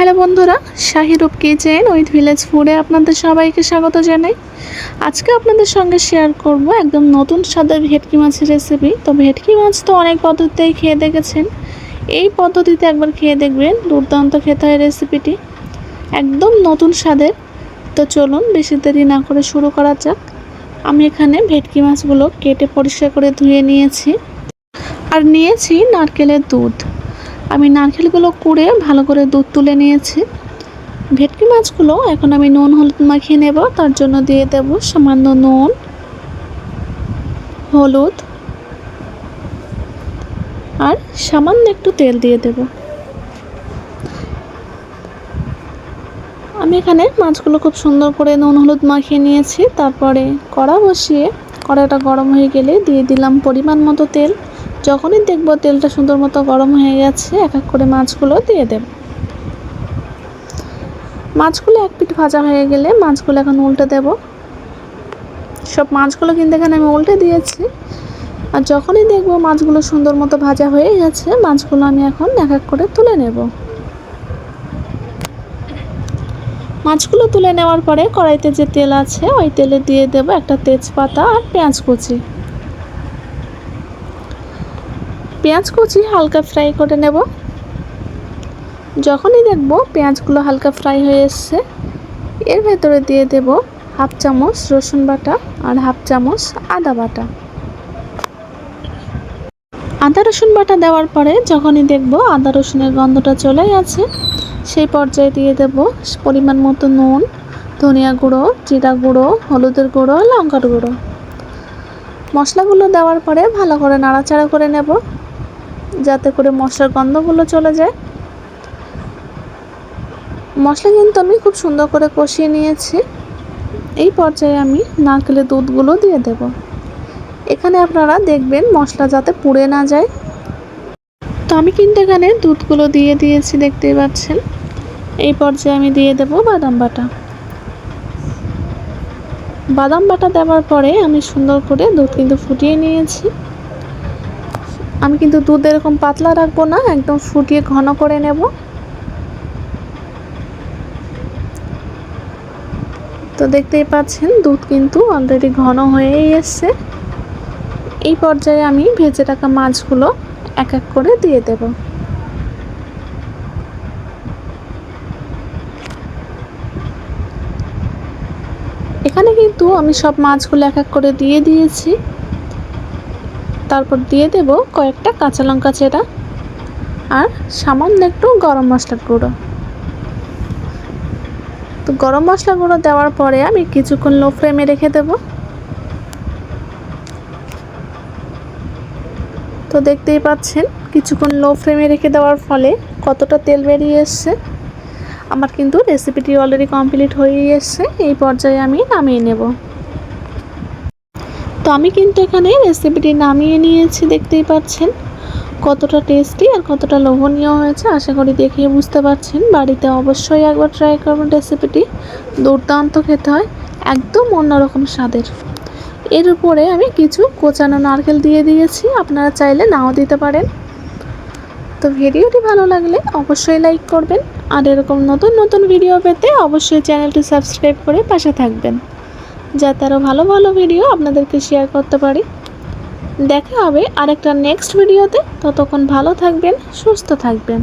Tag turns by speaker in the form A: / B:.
A: Hello বন্ধুরা শাহিরূপ kitchen with village ফুডে আপনাদের সবাইকে স্বাগত জানাই। আজকে আপনাদের সঙ্গে শেয়ার করব একদম নতুন স্বাদের ভেটকি মাছের রেসিপি তো ভেটকি মাছ তো অনেক পদ্ধতিতেই খেয়ে দেখেছেন। এই পদ্ধতিতে একবার খেয়ে দেখবেন দুর্দান্ত খেতে হয় রেসিপিটি একদম নতুন স্বাদের। তো চলুন বেশি দেরি না করে শুরু করা যাক। আমি এখানে ভেটকি মাছগুলো কেটে পরিষ্কার করে ধুয়ে নিয়েছি। আর নিয়েছি নারকেলের দুধ। আমি নারকেলগুলো কুড়ে ভালো করে দুধ তুলে নিয়েছি। ভেটকি মাছগুলো এখন আমি নুন, হলুদ মাখিয়ে নেব। তার জন্য দিয়ে দেব সামান্য নুন, হলুদ আর সামান্য একটু তেল দিয়ে দেব। আমি এখানে মাছগুলো খুব সুন্দর করে নুন, হলুদ মাখিয়ে নিয়েছি। তারপরে কড়া বসিয়ে কড়াটা গরম হয়ে গেলে দিয়ে দিলাম পরিমাণ মতো তেল। যখনই দেখব তেলটা সুন্দর মতো গরম হয়ে গেছে, এক এক করে মাছগুলো দিয়ে দেব। মাছগুলো এক পিঠ ভাজা হয়ে গেলে মাছগুলো এখন উল্টে দেব। সব মাছগুলো কিন্তু এখানে আমি উল্টে দিয়েছি। আর যখনই দেখব মাছগুলো সুন্দর মতো ভাজা হয়ে গেছে, মাছগুলো আমি এখন এক এক করে তুলে নেব। মাছগুলো তুলে নেওয়ার পরে কড়াইতে যে তেল আছে, ওই তেলে দিয়ে দেব একটা তেজপাতা আর পেঁয়াজ কুচি। পেঁয়াজ কুচি হালকা ফ্রাই করে নেব। যখনই দেখব পেঁয়াজগুলো হালকা ফ্রাই হয়ে এসছে, এর ভেতরে দিয়ে দেব হাফ চামচ রসুন বাটা আর হাফ চামচ আদা বাটা। আদা রসুন বাটা দেওয়ার পরে যখনই দেখব আদা রসুনের গন্ধটা চলে গেছে, সেই পর্যায়ে দিয়ে দেব পরিমাণ মতো নুন, ধনিয়া গুঁড়ো, জিরা গুঁড়ো, হলুদের গুঁড়ো, লঙ্কার গুঁড়ো। মশলাগুলো দেওয়ার পরে ভালো করে নাড়াচাড়া করে নেব। যাতে করে মশলার গন্ধগুলো চলে যায়। মশলা কিন্তু আমি খুব সুন্দর করে কষিয়ে নিয়েছি। এই পর্যায়ে আমি নারকেলের দুধগুলো দিয়ে দেব। এখানে আপনারা দেখবেন মশলা যাতে পুড়ে না যায়। তো আমি কিন্তু এখানে দুধগুলো দিয়ে দিয়েছি, দেখতেই পাচ্ছেন। এই পর্যায়ে আমি দিয়ে দেব বাদাম বাটা। বাদাম বাটা দেওয়ার পরে আমি সুন্দর করে দুধ কিন্তু ফুটিয়ে নিয়েছি। আমি কিন্তু দুধ এরকম পাতলা রাখব না, একদম ফুটিয়ে ঘন করে নেব। তো দেখতেই পাচ্ছেন, দুধ কিন্তু অলরেডি ঘন হয়েই এসছে। এই পর্যায়ে আমি ভেজে রাখা মাছগুলো এক এক করে দিয়ে দেব। এখানে কিন্তু আমি সব মাছগুলো এক এক করে দিয়ে দিয়েছি। তারপর দিয়ে দেব কয়েকটা কাঁচা লঙ্কা চেরা আর সামান্য একটু গরম মশলার গুঁড়ো। তো গরম মশলা গুঁড়ো দেওয়ার পরে আমি কিছুক্ষণ লো ফ্লেমে রেখে দেব। তো দেখতেই পাচ্ছেন, কিছুক্ষণ লো ফ্লেমে রেখে দেওয়ার ফলে কতটা তেল বেরিয়ে এসছে। আমার কিন্তু রেসিপিটি অলরেডি কমপ্লিট হয়েই এসছে এই পর্যায়ে আমি নামিয়ে নেব। তো আমি কিন্তু এখানে রেসিপিটি নামিয়ে নিয়েছি, দেখতেই পাচ্ছেন। কতটা টেস্টি আর কতটা লোভনীয় হয়েছে, আশা করি দেখিয়ে বুঝতে পারছেন। বাড়িতে অবশ্যই একবার ট্রাই করবেন রেসিপিটি দুর্দান্ত খেতে হয়, একদম অন্যরকম স্বাদের। এর উপরে আমি কিছু কোচানো নারকেল দিয়ে দিয়েছি, আপনারা চাইলে নাও দিতে পারেন। তো ভিডিওটি ভালো লাগলে অবশ্যই লাইক করবেন, আর এরকম নতুন নতুন ভিডিও পেতে অবশ্যই চ্যানেলটি সাবস্ক্রাইব করে পাশে থাকবেন। যাতে আরও ভালো ভালো ভিডিও আপনাদেরকে শেয়ার করতে পারি। দেখা হবে আরেকটা নেক্সট ভিডিওতে ততক্ষণ ভালো থাকবেন, সুস্থ থাকবেন।